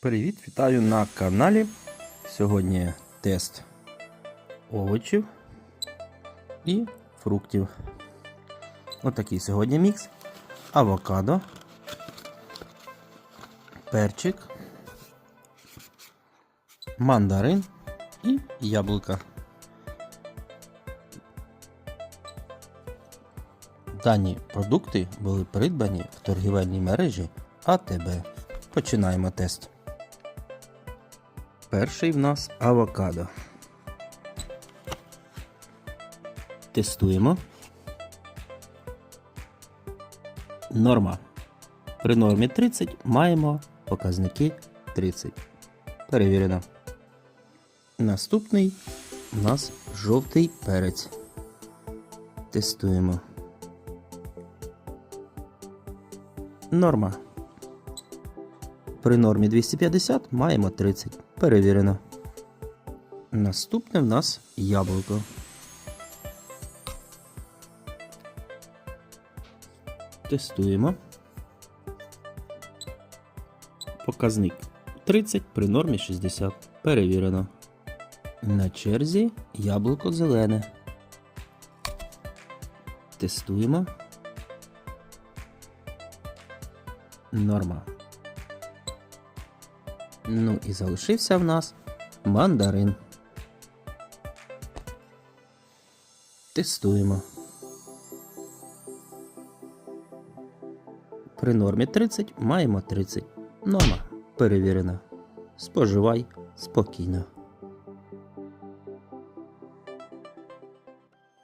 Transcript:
Привіт, вітаю на каналі. Сьогодні тест овочів і фруктів. Отакий сьогодні мікс. Авокадо, перчик, мандарин і яблука. Дані продукти були придбані в торгівельній мережі АТБ. Починаємо тест. Перший в нас авокадо. Тестуємо. Норма. При нормі 30 маємо показники 30. Перевірено. Наступний у нас жовтий перець. Тестуємо. Норма. При нормі 250 маємо 30. Перевірено. Наступне в нас яблуко. Тестуємо. Показник 30 при нормі 60. Перевірено. На черзі яблуко зелене. Тестуємо. Норма. Ну і залишився в нас мандарин. Тестуємо. При нормі 30 маємо 30. Норма перевірена. Споживай спокійно.